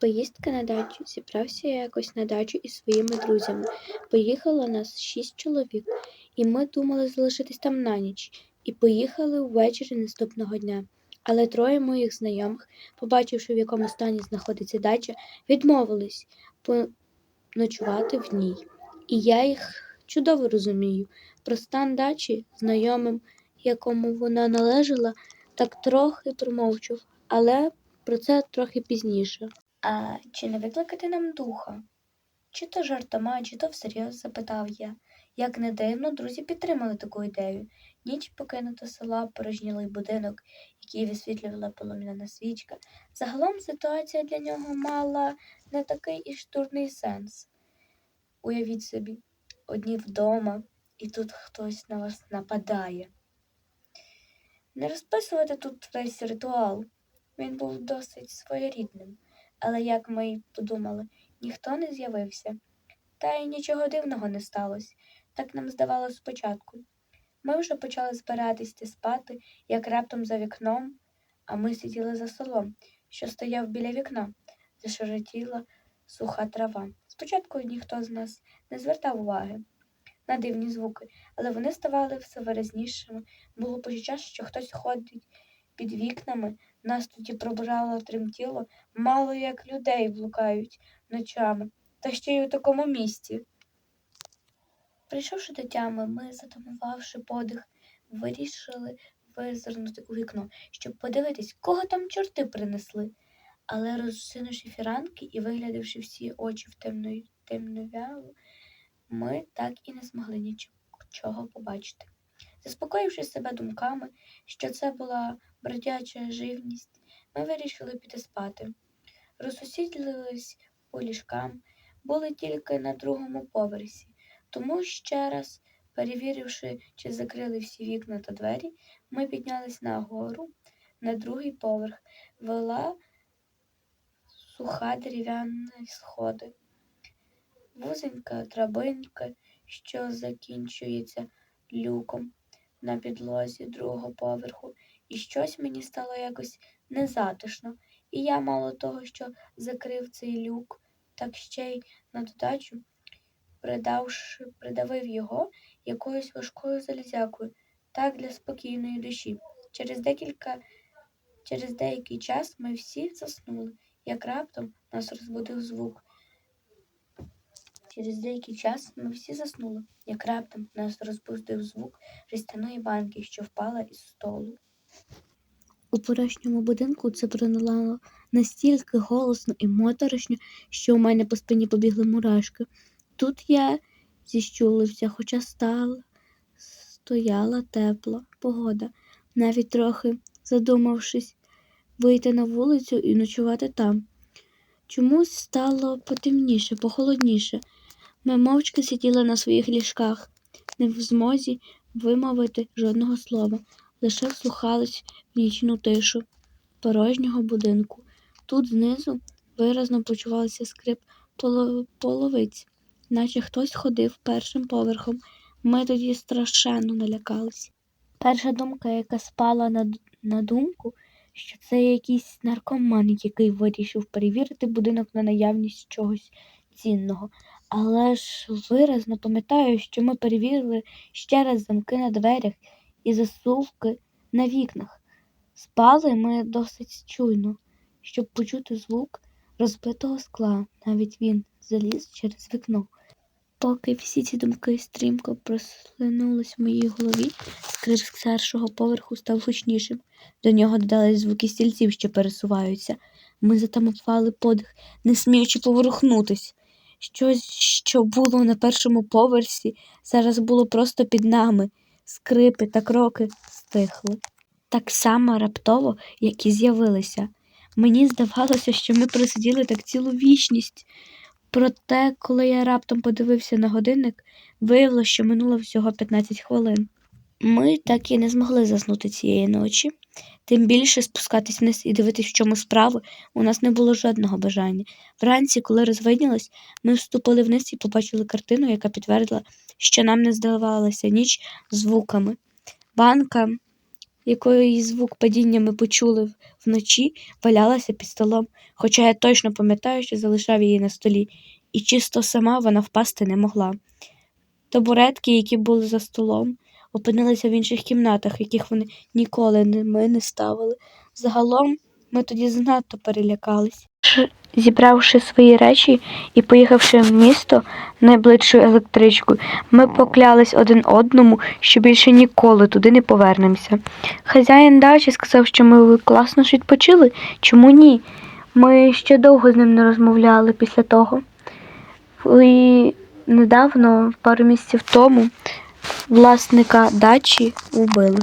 Поїздка на дачу. Зібрався я якось на дачу із своїми друзями. Поїхало нас шість чоловік, і ми думали залишитись там на ніч, і поїхали ввечері наступного дня. Але троє моїх знайомих, побачивши, в якому стані знаходиться дача, відмовились поночувати в ній. І я їх чудово розумію. Про стан дачі знайомим, якому вона належала, так трохи промовчав, але про це трохи пізніше. А чи не викликати нам духа? Чи то жартома, чи то всерйоз запитав я. Як не дивно, друзі підтримали таку ідею. Ніч покинута села, порожнілий будинок, який висвітлювала полум'яна свічка. Загалом ситуація для нього мала не такий і штурний сенс. Уявіть собі, одні вдома, і тут хтось на вас нападає. Не розписувати тут весь ритуал. Він був досить своєрідним, але, як ми й подумали, ніхто не з'явився. Та й нічого дивного не сталося, так нам здавалося спочатку. Ми вже почали збиратись йти спати, як раптом за вікном, а ми сиділи за столом, що стояв біля вікна, де суха трава. Спочатку ніхто з нас не звертав уваги на дивні звуки, але вони ставали все виразнішими. Було почуття, що хтось ходить під вікнами, нас тоді пробрало тремтіло, мало як людей блукають ночами, та ще й у такому місці. Прийшовши до тями, ми, затамувавши подих, вирішили визирнути у вікно, щоб подивитись, кого там чорти принесли. Але розсинувши фіранки і виглядавши всі очі в темну темновяву, ми так і не змогли нічого побачити. Заспокоївши себе думками, що це була бродяча живність, ми вирішили піти спати. Розсусідились по ліжкам, були тільки на другому поверсі, тому ще раз, перевіривши, чи закрили всі вікна та двері, ми піднялись нагору на другий поверх, вела суха дерев'яна сходи, вузенька драбинка, що закінчується люком на підлозі другого поверху, і щось мені стало якось незатишно, і я, мало того, що закрив цей люк, так ще й на додачу, придавши, придавив його якоюсь важкою залізякою, так для спокійної душі. Через декілька, через деякий час ми всі заснули, як раптом нас розбудив звук. Через деякий час ми всі заснули, як раптом нас розбудив звук жестяної банки, що впала із столу. У порожньому будинку це пролунало настільки голосно і моторошно, що у мене по спині побігли мурашки. Тут я зіщулився, хоча стала, стояла тепла погода, навіть трохи задумавшись вийти на вулицю і ночувати там. Чомусь стало потемніше, похолодніше. Ми мовчки сиділи на своїх ліжках, не в змозі вимовити жодного слова, лише вслухались в нічну тишу порожнього будинку. Тут знизу виразно почувався скрип половиць, наче хтось ходив першим поверхом. Ми тоді страшенно налякались. Перша думка, яка спала на, на думку, що це якийсь наркоман, який вирішив перевірити будинок на наявність чогось цінного. Але ж виразно пам'ятаю, що ми перевірили ще раз замки на дверях і засувки на вікнах. Спали ми досить чуйно, щоб почути звук розбитого скла. Навіть він заліз через вікно. Поки всі ці думки стрімко прослинулись в моїй голові, скрип з першого поверху став гучнішим. До нього додались звуки стільців, що пересуваються. Ми затамували подих, не сміючи поворухнутись. Щось, що було на першому поверсі, зараз було просто під нами. Скрипи та кроки стихли. Так само раптово, як і з'явилися. Мені здавалося, що ми просиділи так цілу вічність. Проте, коли я раптом подивився на годинник, виявилося, що минуло всього 15 хвилин. Ми так і не змогли заснути цієї ночі. Тим більше спускатись вниз і дивитись, в чому справа, у нас не було жодного бажання. Вранці, коли розвиднілось, ми вступили вниз і побачили картину, яка підтвердила, що нам не здавалася ніч звуками. Банка, якої звук падіння ми почули вночі, валялася під столом, хоча я точно пам'ятаю, що залишав її на столі, і чисто сама вона впасти не могла. Табуретки, які були за столом, опинилися в інших кімнатах, яких вони ніколи не, ми не ставили. Загалом ми тоді занадто перелякались. Зібравши свої речі і поїхавши в місто найближчою електричкою, ми поклялись один одному, що більше ніколи туди не повернемося. Хазяїн дачі сказав, що ми класно ж відпочили. Чому ні? Ми ще довго з ним не розмовляли після того. І недавно, пару місяців тому, власника дачі убили.